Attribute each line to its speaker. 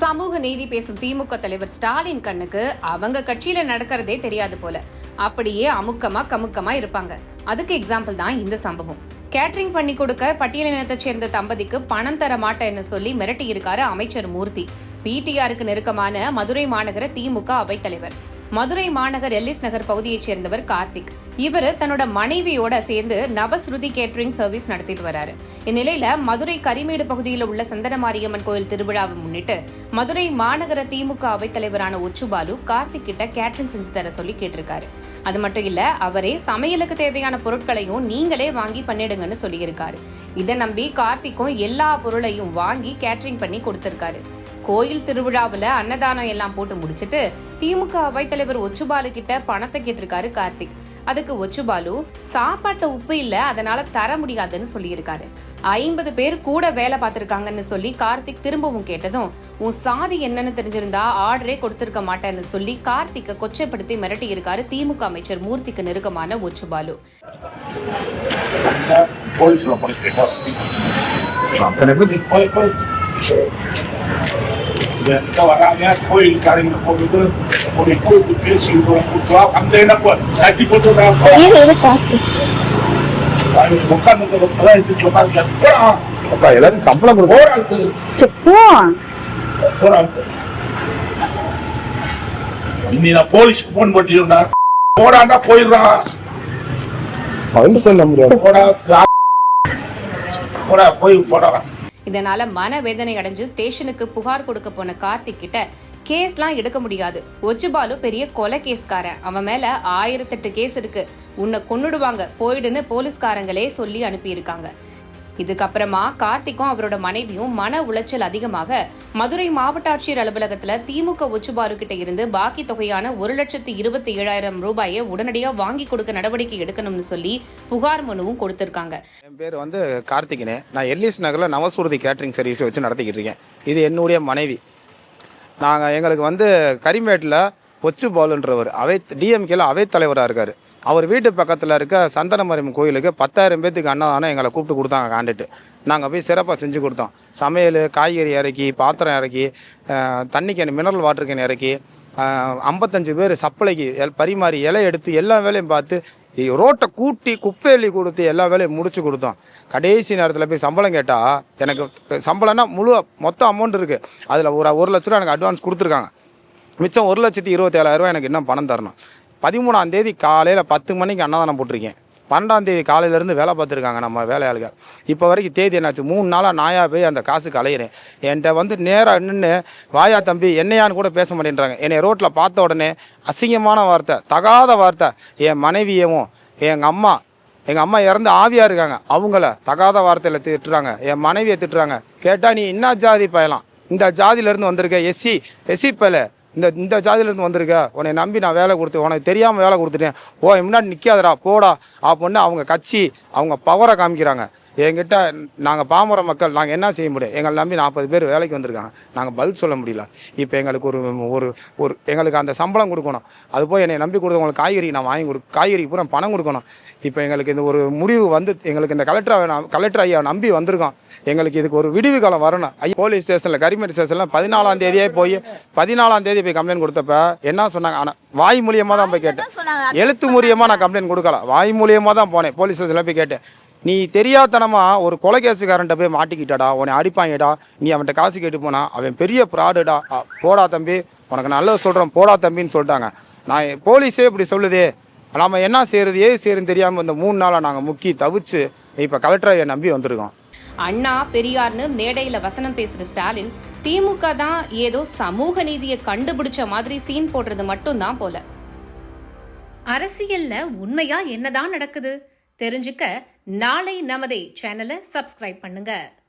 Speaker 1: சமூக நீதி பேசும் திமுக தலைவர் ஸ்டாலின் கண்ணுக்கு அவங்க கட்சியில நடக்கிறதே தெரியாது போல. அப்படியே அமுக்கமா கமுக்கமா இருப்பாங்க. அதுக்கு எக்ஸாம்பிள் தான் இந்த சம்பவம். கேட்டரிங் பண்ணி கொடுக்க பட்டியலினத்தை சேர்ந்த தம்பதிக்கு பணம் தர மாட்டேன்னு சொல்லி மிரட்டி இருக்காரு அமைச்சர் மூர்த்தி. பிடிஆருக்கு நெருக்கமான மதுரை மாநகர திமுக அவைத்தலைவர் மதுரை மாநகர் எல்லிஸ் நகர் பகுதியைச் சேர்ந்தவர் கார்த்திக். இவர் தன்னோட மனைவியோட சேர்ந்து நவஸ்ருதி கேட்டரிங் சர்வீஸ் நடத்திட்டு வராரு. இந்நிலையில மதுரை கரிமேடு பகுதியில் உள்ள சந்தனமாரியம்மன் கோயில் திருவிழாவை முன்னிட்டு மதுரை மாநகர திமுக அவைத்தலைவரான ஒச்சுபாலு கார்த்திக் கிட்ட கேட்டரிங் செஞ்சு தர சொல்லி கேட்டிருக்காரு. அது மட்டும் இல்ல அவரே சமையலுக்கு தேவையான பொருட்களையும் நீங்களே வாங்கி பண்ணிடுங்கன்னு சொல்லியிருக்காரு. இதை நம்பி கார்த்திக்கும் எல்லா பொருளையும் வாங்கி கேட்டரிங் பண்ணி கொடுத்திருக்காரு. கோயில் திருவிழாவில் அன்னதானம் எல்லாம் போட்டு முடிச்சிட்டு திமுக அவைத்தலைவர் ஒச்சுபாலு கிட்ட பணத்தை கேட்டிருக்காரு கார்த்திக். அதுக்கு ஒச்சுபாலு சாப்பாட்டு உப்பு இல்ல அதனால தர முடியாதுன்னு சொல்லியிருக்காரு. ஐம்பது பேர் கூட வேலை பார்த்திருக்காங்கன்னு சொல்லி கார்த்திக் திரும்பவும் கேட்டதும் உன் சாதி என்னன்னு தெரிஞ்சிருந்தா ஆர்டரே கொடுத்திருக்க மாட்டேன்னு சொல்லி கார்த்திக்க கொச்சைப்படுத்தி மிரட்டி இருக்காரு திமுக அமைச்சர் மூர்த்திக்கு நெருக்கமான ஒச்சுபாலு.
Speaker 2: போலீஸ்ல போலீஸ் இதற்கிட்ட வராங்க கோயில் கடையில் போட்டுட்டு உடைய கூத்து பேசி உங்களை கூட்டுவா அந்த என்ன கட்டி போட்டு உட்கார்ந்து
Speaker 3: சொன்னாங்க எல்லாரும் சம்பளம் கொடுப்போம்
Speaker 2: இன்னி நான் போலீஸ் போன் பண்ணிருந்தா போடாண்டா போயிடுறான்
Speaker 3: பதில் சொல்ல முடியாது
Speaker 2: போடா போடா போய் போடுறான்
Speaker 1: இதனால மனவேதனை அடைஞ்சு ஸ்டேஷனுக்கு புகார் கொடுக்க போன கார்த்திக் கிட்ட கேஸ்லாம் எடுக்க முடியாது. ஒச்சுபாலு பெரிய கொலை கேஸ்காரன். அவன் மேல ஆயிரத்தெட்டு கேஸ் இருக்கு. உன்னை கொன்னுடுவாங்க. போயிடுன்னு போலீஸ்காரங்களே சொல்லி அனுப்பியிருக்காங்க. இதுக்கப்புறமா கார்த்திக்கும் அவரோட மனைவியும் மன உளைச்சல் அதிகமாக மதுரை மாவட்ட ஆட்சியர் அலுவலகத்துல திமுக ஒச்சுபாலு கிட்ட இருந்து பாக்கி தொகையான ஒரு லட்சத்து இருபத்தி ஏழாயிரம் ரூபாயை உடனடியா வாங்கி கொடுக்க நடவடிக்கை எடுக்கணும்னு சொல்லி புகார் மனுவும் கொடுத்திருக்காங்க.
Speaker 4: என் பேர் வந்து கார்த்திகனே. நான் எல்லிஸ் நகரில் நவசூர்தி கேட்ரிங் சர்வீஸ் வச்சு நடத்திக்கிட்டு இருக்கேன். இது என்னுடைய மனைவி. நாங்கள் எங்களுக்கு வந்து கரிமேட்டில் ஒச்சு பாலுன்றவர். அவை டிஎம்கேல அவைத்தலைவராக இருக்கார். அவர் வீட்டு பக்கத்தில் இருக்க சந்தனமரம் கோயிலுக்கு பத்தாயிரம் பேத்துக்கு அன்னதானம் எங்களை கூப்பிட்டு கொடுத்தாங்க காண்டுட்டு நாங்கள் போய் சிறப்பாக செஞ்சு கொடுத்தோம். சமையல் காய்கறி இறக்கி பாத்திரம் இறக்கி தண்ணி கேன் மினரல் வாட்டர் கேன் இறக்கி ஐம்பத்தஞ்சு பேர் சப்ளைக்கு எல் பரிமாறி இலை எடுத்து எல்லா வேலையும் பார்த்து ரோட்டை கூட்டி குப்பையள்ளி கொடுத்து எல்லா வேலையும் முடிச்சு கொடுத்தோம். கடைசி நேரத்தில் போய் சம்பளம் கேட்டால் எனக்கு சம்பளம்னா முழு மொத்த அமௌண்ட் இருக்குது அதில் ஒரு ஒரு லட்ச ரூபா எனக்கு அட்வான்ஸ் கொடுத்துருக்காங்க. மிச்சம் ஒரு லட்சத்தி இருபத்தேழாயிரரூவா எனக்கு இன்னும் பணம் தரணும். பதிமூணாம் தேதி காலையில் பத்து மணிக்கு அன்னதானம் போட்டிருக்கேன். பன்னெண்டாம் தேதி காலையிலேருந்து வேலை பார்த்துருக்காங்க நம்ம வேலையாளுங்க இப்போ வரைக்கும் தேதி என்னாச்சு? மூணு நாளாக நாயாக போய் அந்த காசுக்கு அலையிறேன். என்கிட்ட வந்து நேராக நின்று வாயா தம்பி என்னையான்னு கூட பேச மாட்டேன்றாங்க. என்னை ரோட்டில் பார்த்த உடனே அசிங்கமான வார்த்தை தகாத வார்த்தை. என் மனைவியவும் எங்கள் அம்மா எங்கள் அம்மா இறந்து ஆவியாக இருக்காங்க. அவங்கள தகாத வார்த்தையில் திட்டுறாங்க. என் மனைவியை திட்டுறாங்க. கேட்டால் நீ என்ன ஜாதி பயலாம்? இந்த ஜாதியிலேருந்து வந்திருக்க? எஸ்சி எஸ்சி பயலை இந்த இந்த ஜாதியிலேருந்து வந்திருக்க உன்னை நம்பி நான் வேலை கொடுத்து உனக்கு தெரியாமல் வேலை கொடுத்துட்டேன். ஓ முன்னாடி நிற்காதடா போடா அப்படின்னு அவங்க கட்சி அவங்க பவரை காமிக்கிறாங்க. என்கிட்ட நாங்கள் பாமர மக்கள் நாங்கள் என்ன செய்ய முடியும்? எங்களை நம்பி நாற்பது பேர் வேலைக்கு வந்திருக்காங்க. நாங்கள் பதில் சொல்ல முடியல. இப்போ எங்களுக்கு ஒரு ஒரு ஒரு எங்களுக்கு அந்த சம்பளம் கொடுக்கணும். அது போய் என்னை நம்பி கொடுத்தவங்களுக்கு காய்கறி நான் வாங்கி கொடு காய்கறிக்கு பூரா பணம் கொடுக்கணும். இப்போ எங்களுக்கு இந்த ஒரு முடிவு வந்து எங்களுக்கு இந்த கலெக்டர் கலெக்டர் ஐயா நம்பி வந்திருக்கோம். எங்களுக்கு இதுக்கு ஒரு விடிவு காலம் வரணும். ஐயா போலீஸ் ஸ்டேஷனில் கரிமேட் ஸ்டேஷனில் பதினாலாம் தேதியே போய் பதினாலாம் தேதி போய் கம்ப்ளைண்ட் கொடுத்தப்ப என்ன சொன்னாங்க? ஆனால் வாய் மூலியமாக தான் போய் கேட்டேன். எழுத்து மூலியமாக நான் கம்ப்ளைண்ட் கொடுக்கல. வாய் மூலியமாக தான் போனேன். போலீஸ் ஸ்டேஷனில் போய் கேட்டேன். நீ தெரியாதனமா ஒரு கொலை கேஸுக்காரன்ட்ட போய் மாட்டிக்கிட்டடா உன்னை அடிப்பாங்கடா நீ அவன்கிட்ட காசு கேட்டு போனா அவன் பெரிய ப்ராடுடா போடா தம்பி உனக்கு நல்லது சொல்கிறேன் போடா தம்பின்னு சொல்லிட்டாங்க. நான் போலீஸே இப்படி சொல்லுதே. நாம என்ன செய்யறது ஏது செய்யறதுன்னு தெரியாமல் இந்த மூணு நாளாக நாங்கள் முக்கி தவிச்சு இப்போ கலெக்டரை நம்பி வந்திருக்கோம்.
Speaker 1: அண்ணா பெரியார்னு மேடையில வசனம் பேசுற ஸ்டாலின் திமுக தான் ஏதோ சமூக நீதியை கண்டுபிடிச்ச மாதிரி சீன் போடுறது மட்டும்தான் போல. அரசியல்ல உண்மையா என்னதான் நடக்குது? தெரிஞ்சுக்க நாளை நமதே சேனலை சப்ஸ்கிரைப் பண்ணுங்க.